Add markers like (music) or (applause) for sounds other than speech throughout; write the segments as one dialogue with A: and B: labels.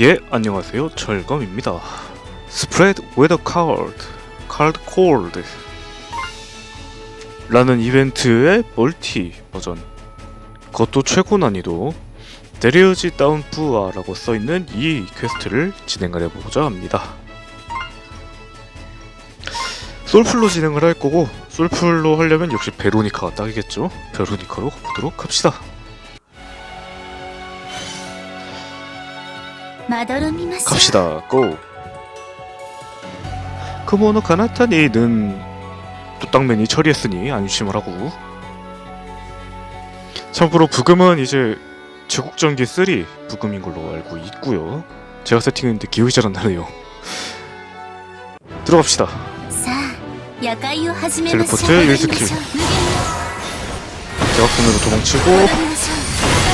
A: 예, 안녕하세요. 철검입니다. 스프레드 웨더 카드, 카드 콜드 라는 이벤트의 멀티 버전 그것도 최고 난이도 데리어지 다운 부아라고 써있는 이 퀘스트를 진행을 해보고자 합니다. 솔플로 진행을 할 거고 솔플로 하려면 역시 베로니카가 딱이겠죠? 베로니카로 가보도록 합시다. 갑시다. 고. 그모노 가나타니는 뚜땅맨이 처리했으니 안심을 하고. 참고로 부금은 이제 제국전기 3 부금인 걸로 알고 있고요. 제가 세팅했는데 기억이 잘 안 나네요. 들어갑시다. 텔레포트 1스킬. 제각선으로 도망치고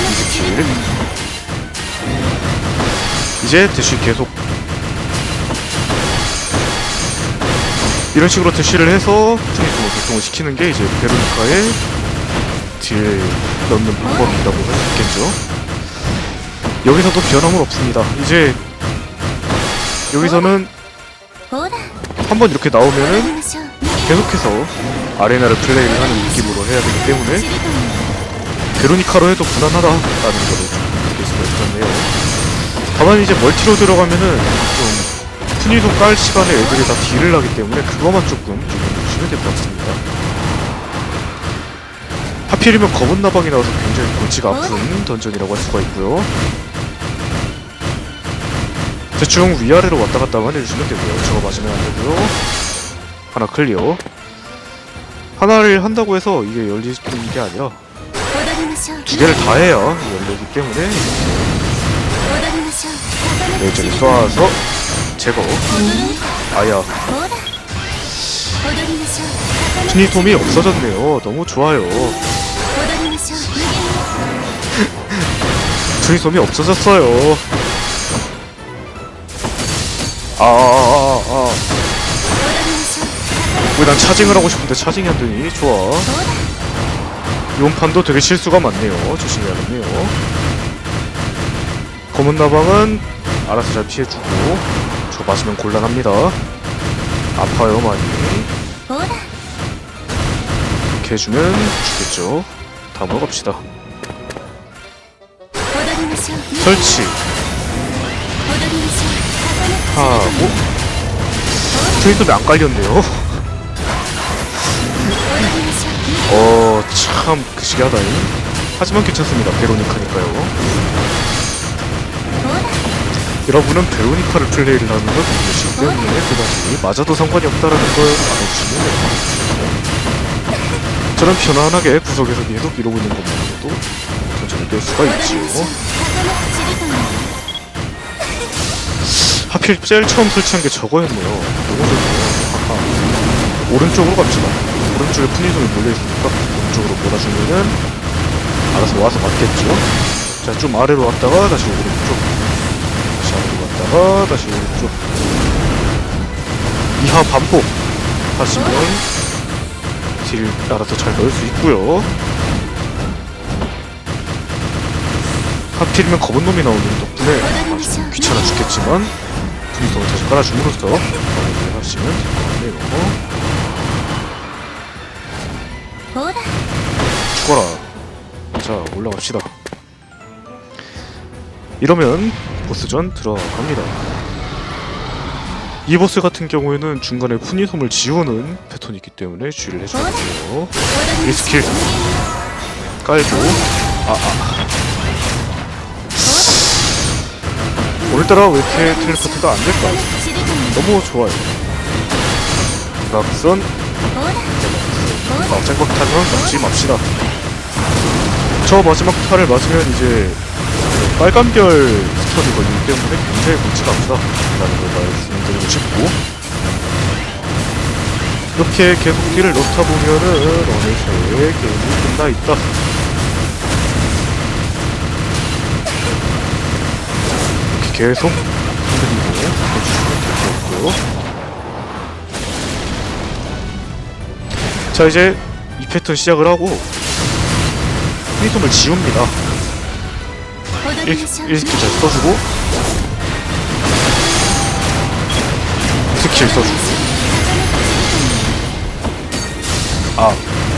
A: 2스킬. 이제 대쉬 계속. 이런 식으로 대쉬를 해서 체인소로 작동을 뭐 시키는 게 이제 베르니카의 딜 넣는 방법이라고 할수 있겠죠. 여기서도 변함은 없습니다. 이제 여기서는 한번 이렇게 나오면은 계속해서 아레나를 플레이를 하는 느낌으로 해야 되기 때문에 베로니카로 해도 무난하다라는 걸 느낄 수가 있었네요. 다만 이제 멀티로 들어가면은 좀 순위도 깔 시간에 애들이 다 딜을 하기 때문에 그거만 조금 조금 조심해야 될 것 같습니다. 하필이면 검은 나방이 나와서 굉장히 골치가 어? 아픈 던전이라고 할 수가 있고요. 대충 위아래로 왔다 갔다 만 해주시면 되고요. 저거 맞으면 안 되고요. 하나 클리어. 하나를 한다고 해서 이게 열리는 게 아니라 두 개를 다 해야 열리기 때문에 여기저기 네, 쏘아서 제거. 아야. 유니폼이 없어졌네요. 너무 좋아요. 유니폼이 (laughs) 없어졌어요. 아,
B: 아아아아
A: 왜난 차징을 하고 싶은데 차징이 안되니? 좋아. 이번 판도 되게 실수가 많네요. 조심해야겠네요. 검은 나방은 알아서 잘 피해주고 저 맞으면 곤란합니다. 아파요 많이. 이렇게 해주면 죽겠죠. 다음으로 갑시다. 설치. 하고. 트위터도 안 깔렸네요. 어 참 그시기하다잉. 하지만 괜찮습니다. 베로니카니까요. 여러분은 베로니카를 플레이를 하면서 공부시기 때문에 그것이 맞아도 상관이 없다라는 걸 알아주시면 됩니다. 저는 편안하게 구석에서 계속 이러고 있는 것만으로도 천천히 깰 수가 있지요. 하필 제일 처음 설치한 게 저거였네요. 요거였네요. 오른쪽으로 갑시다. 오른쪽에 플리즘이 몰려있으니까 오른쪽으로 몰아주면은 알아서 와서 맞겠죠? 자, 좀 아래로 왔다가 다시 오른쪽으로. 갔다가 다시 오른쪽. 이하 반복. 하시면 딜 알아서 잘 넣을 수 있고요. 하필이면 검은 놈이 나오는 덕분에 아주 귀찮아 죽겠지만 분리성을 다시 깔아줌으로써 마무리를 하시면 될 것 같네요. 죽어라. 자 올라갑시다. 이러면 보스전 들어갑니다. 이 보스 같은 경우에는 중간에 푸니섬을 지우는 패턴이 있기 때문에 주의를 해주세요.
B: 이
A: 스킬 깔고 아, 아. 오늘따라 왜 이렇게 텔레포트가 안 될까? 너무 좋아요. 낙선
B: 아,
A: 어, 쟁박 타는 맞지 맙시다. 저 마지막 타를 맞으면 이제 빨간별 스턴이 걸리기 때문에 굉장히 골치가 아프다 라는 걸 말씀드리고 싶고 이렇게 계속 딜을 넣다 보면은 어느새 게임이 끝나 있다. 이렇게 계속 흔들리고 해주시면 될것 같고요. 자 이제 이 패턴 시작을 하고 피솜을 지웁니다
B: 踊
A: 1스킬 잘 써주고. 스킬 써주고. 아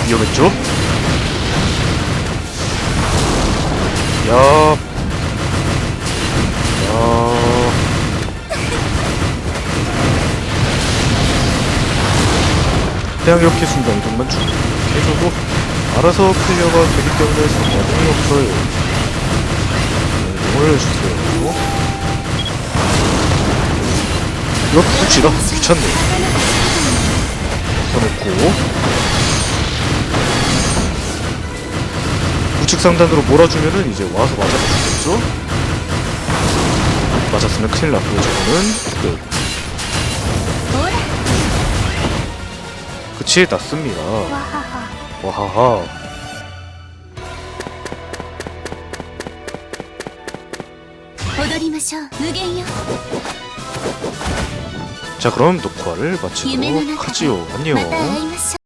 A: 위험했죠? 야. 대항 이렇게 순간 정말 쭉 해주고 알아서 클리어가 되기 때문에 상관이 없어요. 해주세요. 이거 굳이라 귀찮네. 써놓고 우측 상단으로 몰아주면은 이제 와서 맞아주겠죠? 맞았으면 큰일 났고요 저거는 끝 그치 났습니다
B: 와하하
A: 와하하
B: 오도리마쇼 무겐요
A: 자 그럼 녹화를
B: 夢の
A: 마치도록
B: 中
A: 하지요
B: でまた
A: 안녕
B: 会いましょう